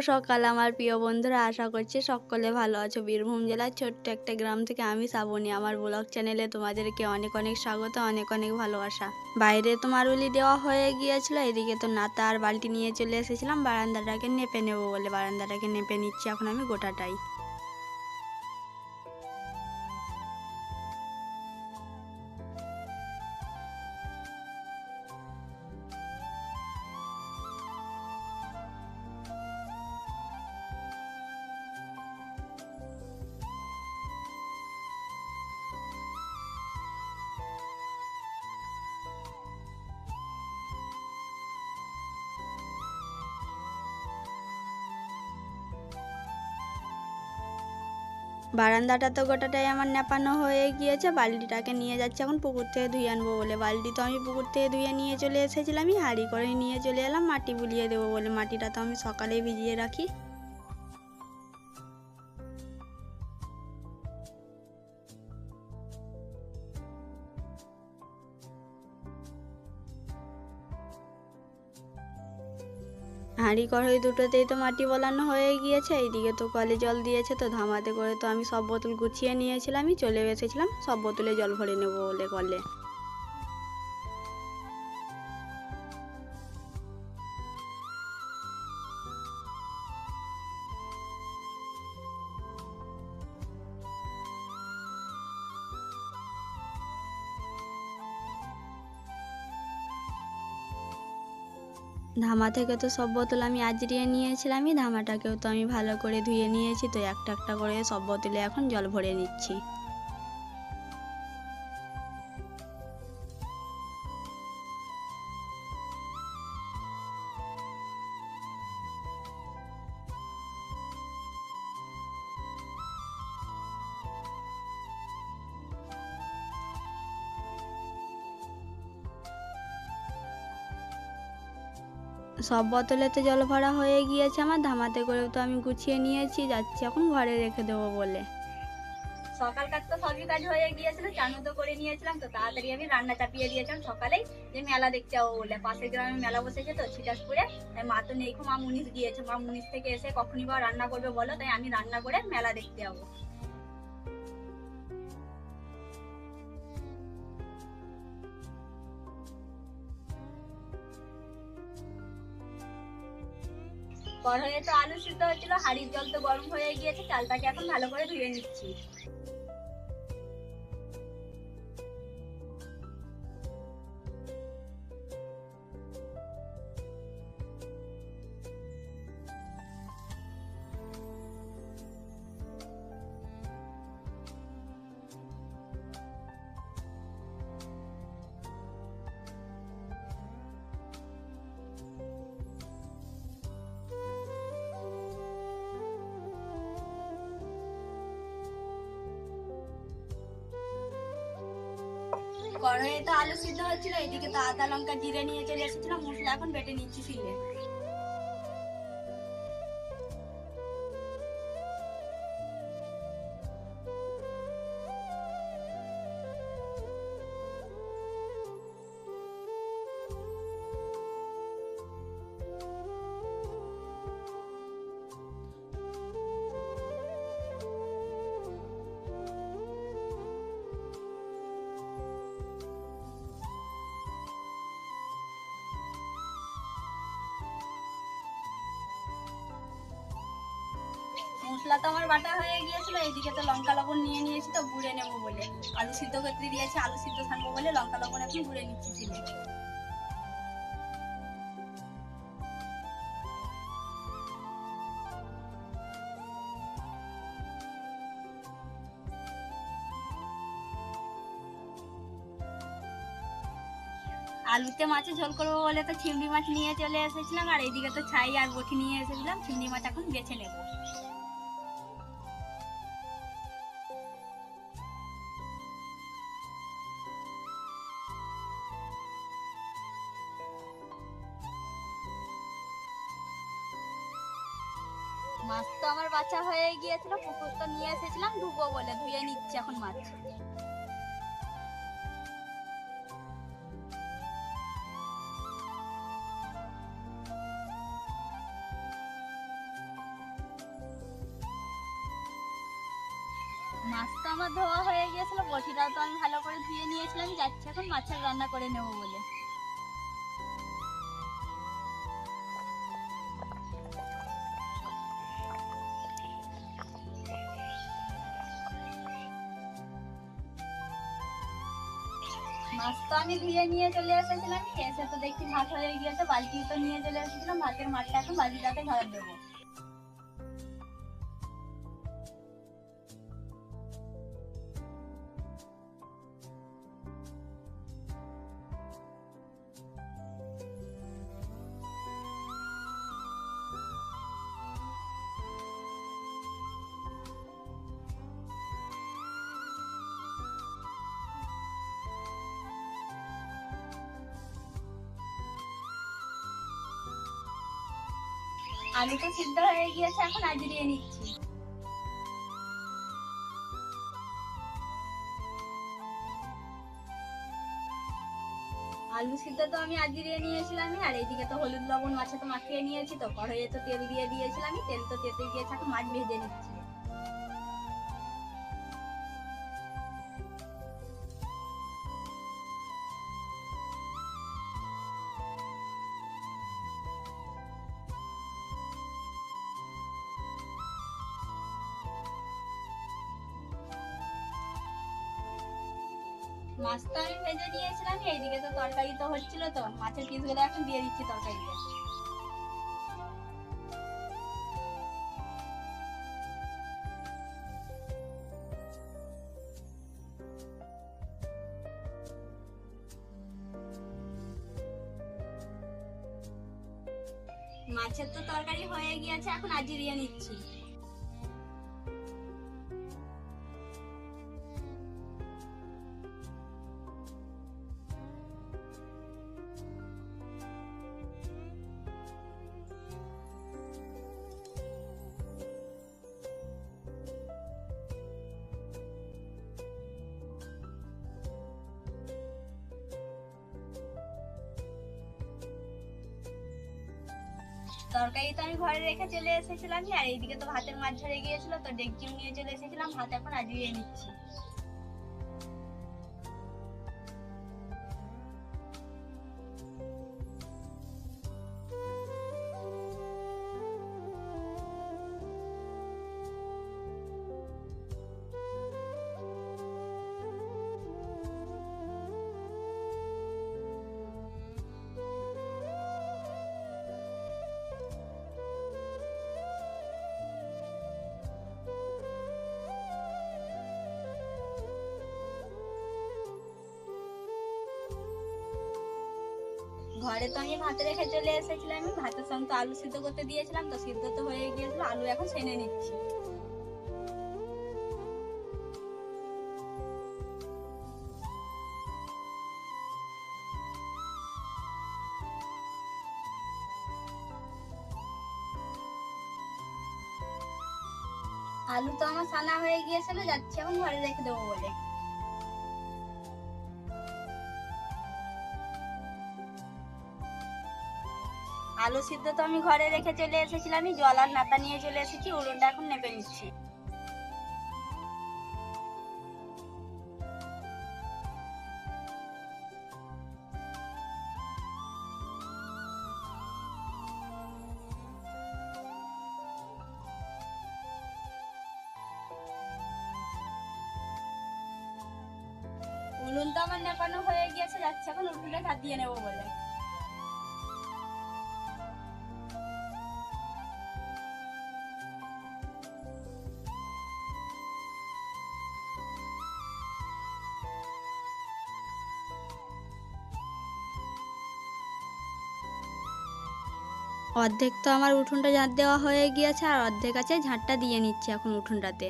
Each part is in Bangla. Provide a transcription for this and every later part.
সকাল, আমার প্রিয় বন্ধুরা। আশা করছি সকলে ভালো আছো। বীরভূম জেলার ছোট্ট একটা গ্রাম থেকে আমি শ্রাবণী। আমার ব্লগ চ্যানেলে তোমাদেরকে অনেক অনেক স্বাগত, অনেক অনেক ভালোবাসা। বাইরে তোমার উলি দেওয়া হয়ে গিয়েছিল, এদিকে তো নাতা আর বালতি নিয়ে চলে এসেছিলাম। বারান্দাটাকে নেপে নেব বলে বারান্দাটাকে নেপে নিচ্ছি। এখন আমি গোটাটাই। বারান্দাটা তো গোটাটাই আমার নেপানো হয়ে গিয়েছে, বালতিটাকে নিয়ে যাচ্ছে এখন পুকুর থেকে ধুয়ে আনব বলে। বালতি তো আমি পুকুর থেকে ধুয়ে নিয়ে চলে এসেছিলামই হাঁড়ি করে নিয়ে চলে এলাম, মাটি বুলিয়ে দেবো বলে। মাটিটা তো আমি সকালেই ভিজিয়ে রাখি। হাঁড়ি কড়াই দুটোতেই তো মাটি বলানো হয়ে গিয়েছে, এইদিকে তো কলে জল দিয়েছে, তো ধামাতে করে তো আমি সব বোতল গুছিয়ে নিয়েছিলামই চলে এসেছিলাম, সব বোতলে জল ভরে নেব বলে কলে। ধামা থেকে তো সব বোতল আমি আজরিয়ে নিয়েছিলামই ধামাটাকেও তো আমি ভালো করে ধুয়ে নিয়েছি, তো একটা একটা করে সব বোতলে এখন জল ভরে নিচ্ছি। সব বোতলেতে জল ভরা হয়ে গিয়েছে আমার, ধামাতে করেও তো আমি গুছিয়ে নিয়েছি, যাচ্ছি এখন ঘরে রেখে দেবো বলে। সকালকার তো সবই কাজ হয়ে গিয়েছিল চানু তো করে নিয়েছিলাম, তো তাড়াতাড়ি আমি রান্না চাপিয়ে দিয়েছিলাম সকালেই, যে মেলা দেখতে যাব বলে। পাশের গ্রামে মেলা বসেছে তো, ছিটাসপুরে, তাই মা তো নেই মা মুনিশ গিয়েছে, মা মুনিশ থেকে এসে কখনই বা রান্না করবে বলো, তাই আমি রান্না করে মেলা দেখতে যাব। কড়াইয়ে তো আলু সিদ্ধ হয়েছিল, হাড়ির জল তো গরম হয়ে গিয়েছে, চালটাকে এখন ভালো করে ধুয়ে নিচ্ছি। কড়াইয়ে তো আলু সিদ্ধ হচ্ছিল, এদিকে তো আদা, লঙ্কা, জিরে নিয়ে চলে এসেছিলাম, মশলা এখন বেটে নিচ্ছি শিলে। মশলা তো আমার বাটা হয়ে গিয়েছিল, এইদিকে তো লঙ্কা লবণ নিয়ে নিয়েছি তো গুঁড়ে নেব বলে। আলু সিদ্ধ করতে দিয়েছি, আলু সিদ্ধ ছানবো বলে লঙ্কা লবণ এখন গুঁড়ে নিচ্ছি শিলে আলুতে মাছে ঝোল করব বলে তো চিংড়ি মাছ নিয়ে চলে এসেছিলাম, আর এইদিকে তো ছাই আর বটি নিয়ে এসেছিলাম চিংড়ি মাছ এখন বেছে নেব। কাঁচা হয়ে গিয়েছিল, পুকুরটা নিয়ে এসেছিলাম, ডুবো বলে ধুয়ে নিচ্ছে এখন মাছ। মাছটা আমার ধোয়া হয়ে গিয়েছিল, বটিটাও তো আমি ভালো করে ধুয়ে নিয়েছিলাম, যাচ্ছি এখন মাছের রান্না করে নেব বলে। আমি ধুয়ে নিয়ে চলে এসেছিলাম এসে তো দেখছি ভাত হয়ে গিয়েছে বালতি তো নিয়ে চলে এসেছিলাম, ভাতের মাঠটা এখন বালতিটাতে ঘর দেবো। আলু তো সিদ্ধ হয়ে গিয়েছে, এখন আজরিয়ে নিচ্ছি। আলু সিদ্ধ তো আমি আজরিয়ে নিয়েছিলাম আর এইদিকে তো হলুদ লবণ মাছে তো মাখিয়ে নিয়েছি, তো কড়াইয়ে তো তেল দিয়ে দিয়েছিলাম তেল তো তেতে গিয়েছে এখন মাছ ভেজে নিচ্ছি। মাছ তো আমি ভেজে নিয়েছিলাম এইদিকে তো তরকারি তো হচ্ছিল তো, মাছের পিসগুলো এখন দিয়ে দিচ্ছি তরকারিতে। মাছের তো তরকারি হয়ে গিয়েছে, এখন আজিরিয়ে নিচ্ছি। তরকারি তো আমি ঘরে রেখে চলে এসেছিলাম আর এইদিকে তো ভাতের মাছ ঝরে গিয়েছিল, তো ডেকচিম নিয়ে চলে এসেছিলাম, ভাত এখন আজিয়ে নিচ্ছি ঘরে তো আমি ভাত রেখে চলে এসেছিলাম, আমি ভাতের সঙ্গে আলু সিদ্ধ করতে দিয়েছিলাম, তো সিদ্ধ তো হয়ে গিয়েছিল, আলু এখন ছেনে নিচ্ছি। আলু তো আমার সানা হয়ে গিয়েছিল, যাচ্ছে এখন ঘরে রেখে দেবো বলে। আলু সিদ্ধ তো আমি ঘরে রেখে চলে এসেছিলাম জল আর নাতা নিয়ে চলে এসেছি উলুনটা এখন নেপে নিচ্ছি। অর্ধেক তো আমার উঠোনটা ঝাঁট দেওয়া হয়ে গিয়েছে আর অর্ধেক আছে ঝাঁটটা দিয়ে নিচ্ছে এখন উঠোনটাতে।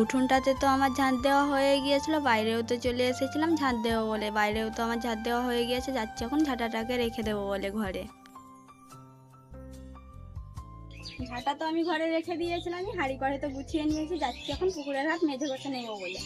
উঠোনটাতে তো আমার ঝাঁট দেওয়া হয়ে গিয়েছিল, বাইরেও তো চলে এসেছিলাম ঝাঁট দেবো বলে। বাইরেও তো আমার ঝাঁট দেওয়া হয়ে গিয়েছে, যাচ্ছে এখন ঝাঁটাটাকে রেখে দেবো বলে ঘরে। ঝাঁটা তো আমি ঘরে রেখে দিয়েছিলাম হাঁড়ি করে তো গুছিয়ে নিয়েছি, যাচ্ছি এখন পুকুরের হাত মেঝে বসে নেব বলে।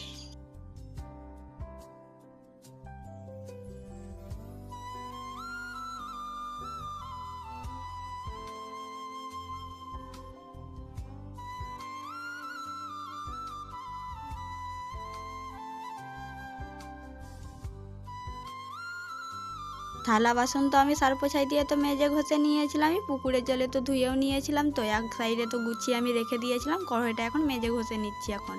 থালা বাসন তো আমি সার পোছাই দিয়ে তো মেজে ঘষে নিয়েছিলাম আমি পুকুরের জলে তো ধুয়েও নিয়েছিলাম, তো এক সাইডে তো গুছিয়ে আমি রেখে দিয়েছিলাম, কড়াইটা এখন মেজে ঘষে নিচ্ছি এখন।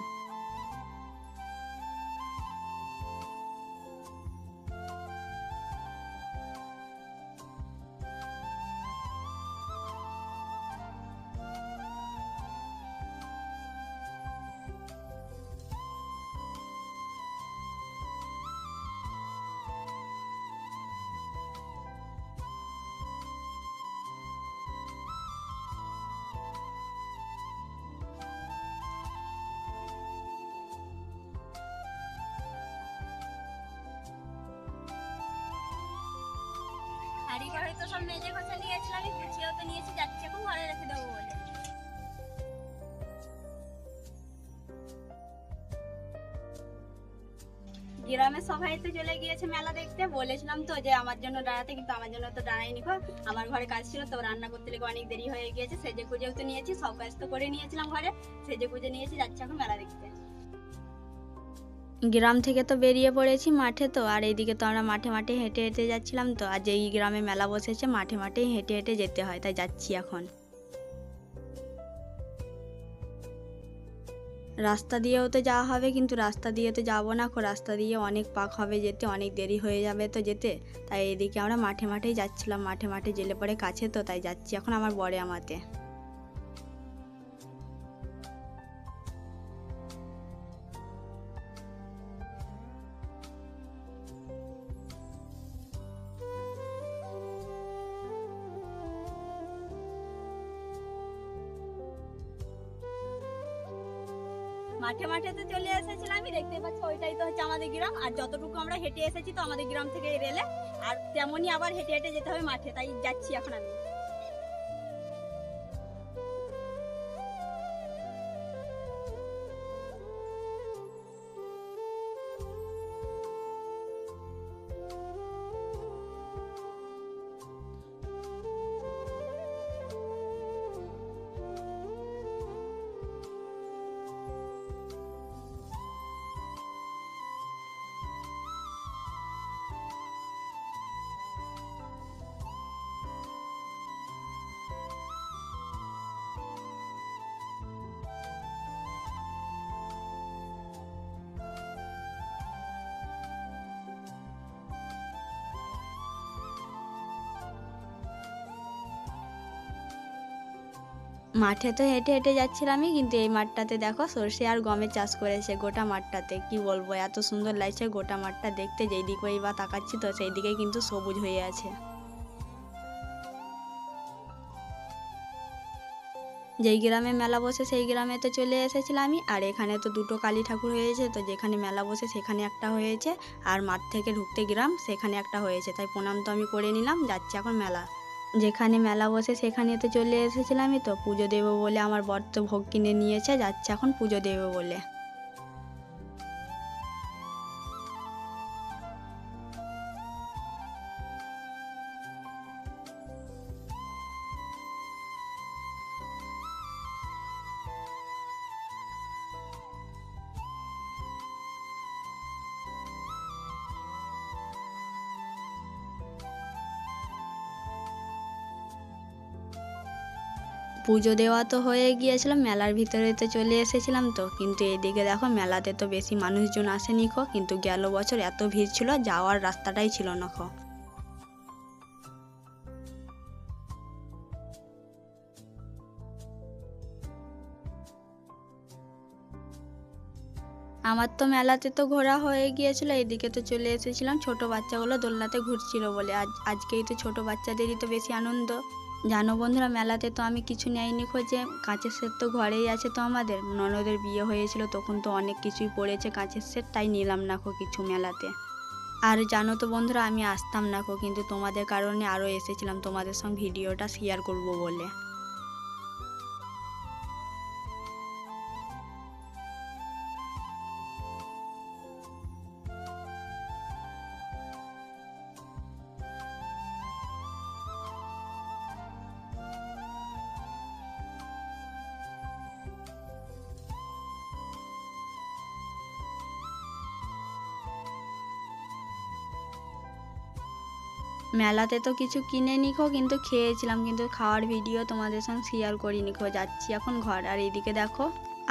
নিয়েছিলাম আমি তো নিয়েছি এখন ঘরে রেখে দেবো বলে। গ্রামের সবাই তো চলে গিয়েছে মেলা দেখতে, বলেছিলাম তো যে আমার জন্য দাঁড়াতে, কিন্তু আমার জন্য তো দাঁড়াইনি গো। আমার ঘরে কাজ ছিল, তো রান্না করতে লেগে অনেক দেরি হয়ে গিয়েছে, সেজে গুজেও তো নিয়েছি, সব কাজ তো করে নিয়েছিলাম ঘরে, সেজে গুজে নিয়েছি, যাচ্ছি এখন মেলা দেখতে। গ্রাম থেকে তো বেরিয়ে পড়েছি মাঠে তো, আর এইদিকে তো আমরা মাঠে মাঠে হেঁটে হেঁটে যাচ্ছিলাম তো আর যেই গ্রামে মেলা বসেছে, মাঠে মাঠেই হেঁটে হেঁটে যেতে হয়, তাই যাচ্ছি এখন। রাস্তা দিয়েও তো যাওয়া হবে, কিন্তু রাস্তা দিয়ে তো যাব না রাস্তা দিয়ে অনেক পাক হবে যেতে, অনেক দেরি হয়ে যাবে তো যেতে, তাই এদিকে আমরা মাঠে মাঠেই যাচ্ছিলাম, মাঠে মাঠে জেলে পরে কাছে তো, তাই যাচ্ছি এখন আমার বরে আমাতে। মাঠে মাঠে তো চলে এসেছিলাম, আমি দেখতে পাচ্ছি ওইটাই তো হচ্ছে আমাদের গ্রাম। আর যতটুকু আমরা হেঁটে এসেছি তো আমাদের গ্রাম থেকে রেলে। আর তেমনই আবার হেঁটে হেঁটে যেতে হবে মাঠে, তাই যাচ্ছি এখন আমি। মাঠে তো হেঁটে হেঁটে যাচ্ছিলামই, কিন্তু এই মাঠটাতে দেখো সর্ষে আর গমের চাষ করেছে গোটা মাঠটাতে। কি বলব, এত সুন্দর লাগছে গোটা মাঠটা দেখতে যেই দিকেই বা তাকাচ্ছি তো সেই দিকে কিন্তু সবুজ হয়ে আছে। যেই গ্রামে মেলা বসে সেই গ্রামে তো চলে এসেছিলাম আর এখানে তো দুটো কালী ঠাকুর হয়েছে, তো যেখানে মেলা বসে সেখানে একটা হয়েছে, আর মাঠ থেকে ঢুকতে গ্রাম, সেখানে একটা হয়েছে। তাই প্রণাম তো আমি করে নিলাম, যাচ্ছি এখন মেলা। যেখানে মেলা বসে সেখানে তো চলে এসেছিলামই তো। পুজো দেবো বলে আমার বর তো ভোগ কিনে নিয়েছে, যাচ্ছে এখন পুজো দেবে বলে। পুজো দেওয়া তো হয়ে গিয়েছিলাম মেলার ভিতরে তো চলে এসেছিলাম তো। কিন্তু এদিকে দেখো, মেলাতে তো বেশি মানুষজন আসেনি খো কিন্তু গেল বছর এত ভিড় ছিল, যাওয়ার রাস্তাটাই ছিল না খো আমার তো মেলাতে তো ঘোরা হয়ে গিয়েছিল, এদিকে তো চলে এসেছিলাম। ছোট বাচ্চাগুলো দোলনাতে ঘুরছিল বলে, আজ, আজকেই তো ছোট বাচ্চাদেরই তো বেশি আনন্দ। জানো বন্ধুরা, মেলাতে তো আমি কিছু নেয়নি খোঁজে। কাঁচের সেট তো ঘরেই আছে তো আমাদের। ননদের বিয়ে হয়েছিল, তখন তো অনেক কিছুই পড়েছে কাঁচের সেট, তাই নিলাম না কিছু মেলাতে। আর জানো তো বন্ধুরা, আমি আসতাম না কিন্তু তোমাদের কারণে আরও এসেছিলাম তোমাদের সঙ্গে ভিডিওটা শেয়ার করব বলে। মেলাতে তো কিছু কিনে নিখো, কিন্তু খেয়েছিলাম, কিন্তু খাওয়ার ভিডিও তোমাদের সঙ্গে শেয়ার করি নিখো। যাচ্ছি এখন ঘর, আর এদিকে দেখো,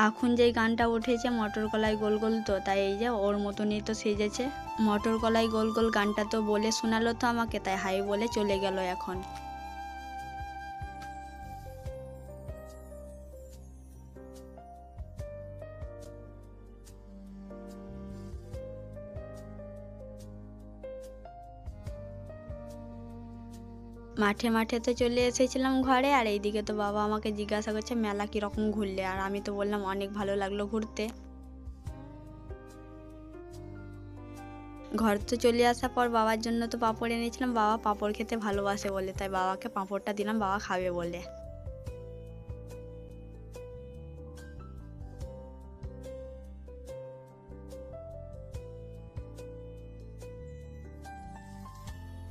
এখন যেই গানটা উঠেছে মটর কলাই গোল গোল তো, তাই এই যে ওর মতনই তো সেজেছে। মটর কলাই গোল গোল গানটা তো বলে শোনালো তো আমাকে, তাই হাই বলে চলে গেল এখন। মাঠে মাঠে তো চলে এসেছিলাম ঘরে, আর এইদিকে তো বাবা আমাকে জিজ্ঞাসা করছে, মেলা কীরকম ঘুরলে? আর আমি তো বললাম, অনেক ভালো লাগল ঘুরতে। ঘর তো চলে আসার পর বাবার জন্য তো পাঁপড় এনেছিলাম। বাবা পাঁপড় খেতে ভালোবাসে বলে, তাই বাবাকে পাঁপড়টা দিলাম, বাবা খাবে বলে।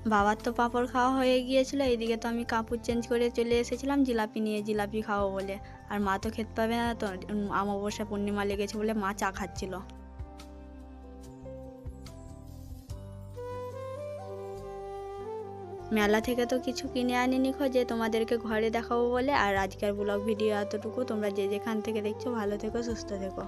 বাবার তো পাঁপড় খাওয়া হয়ে গিয়েছিল এইদিকে তো আমি কাপড় চেঞ্জ করে চলে এসেছিলাম জিলাপি নিয়ে জিলাপি খাব বলে। আর মা তো খেতে পাবে না তো উম, অমাবস্যা পূর্ণিমা লেগেছে বলে মা চা খাচ্ছিল। মেলা থেকে তো কিছু কিনে আনিনি যে তোমাদেরকে ঘরে দেখাবো বলে। আর আজকের ব্লগ ভিডিও এতটুকু। তোমরা যে যেখান থেকে দেখছ ভালো থেকো সুস্থ থেকো।